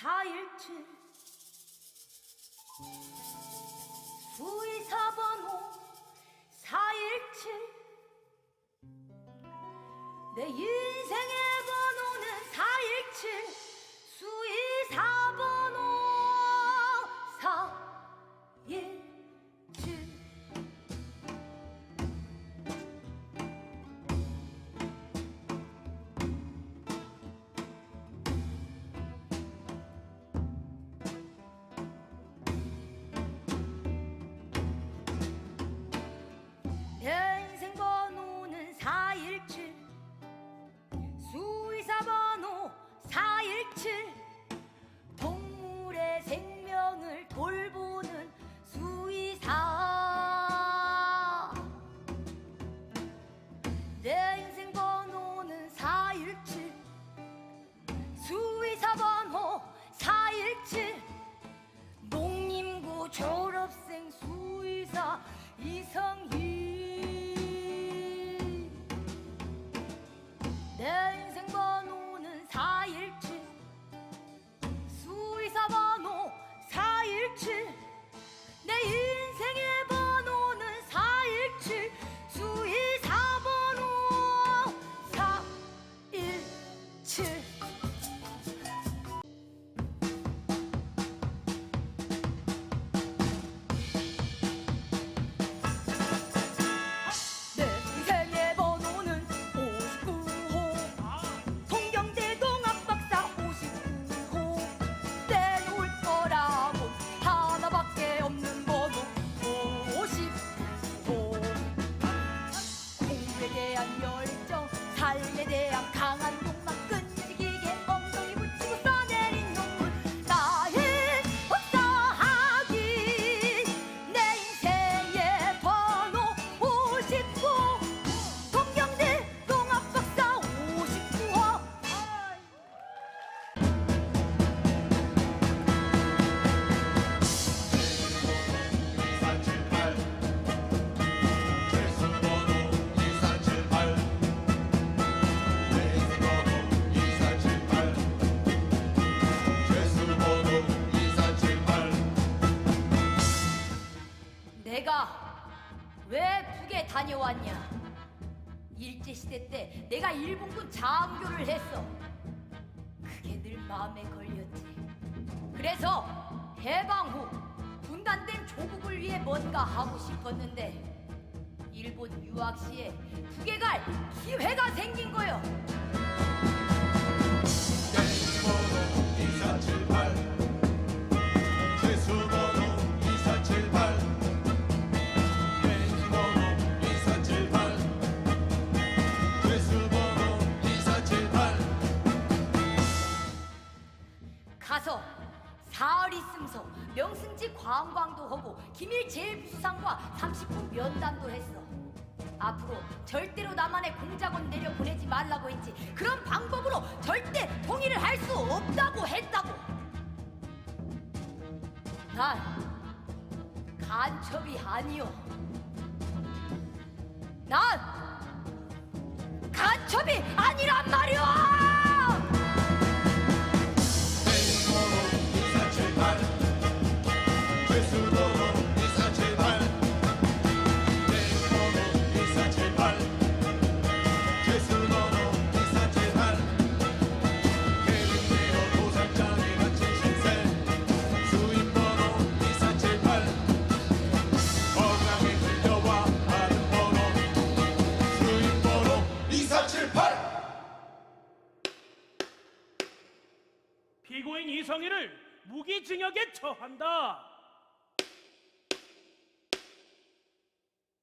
사일칠 수의사번호 417내 인생의 번호는 417 졸업생 수의사 이성희 내가 왜 북에 다녀왔냐? 일제시대 때 내가 일본군 장교를 했어. 그게 늘 마음에 걸렸지. 그래서 해방 후 분단된 조국을 위해 뭔가 하고 싶었는데 일본 유학 시에 북에 갈 기회가 생긴 거요. 가서 사흘 있으면서 명승지 관광도 하고 기밀 제일부수상과 30분 면담도 했어. 앞으로 절대로 나만의 공작원 내려 보내지 말라고 했지. 그런 방법으로 절대 통일을 할 수 없다고 했다고. 난 간첩이 아니요. 난 간첩이 아니란 말이야. 피고인 이성희를 무기징역에 처한다.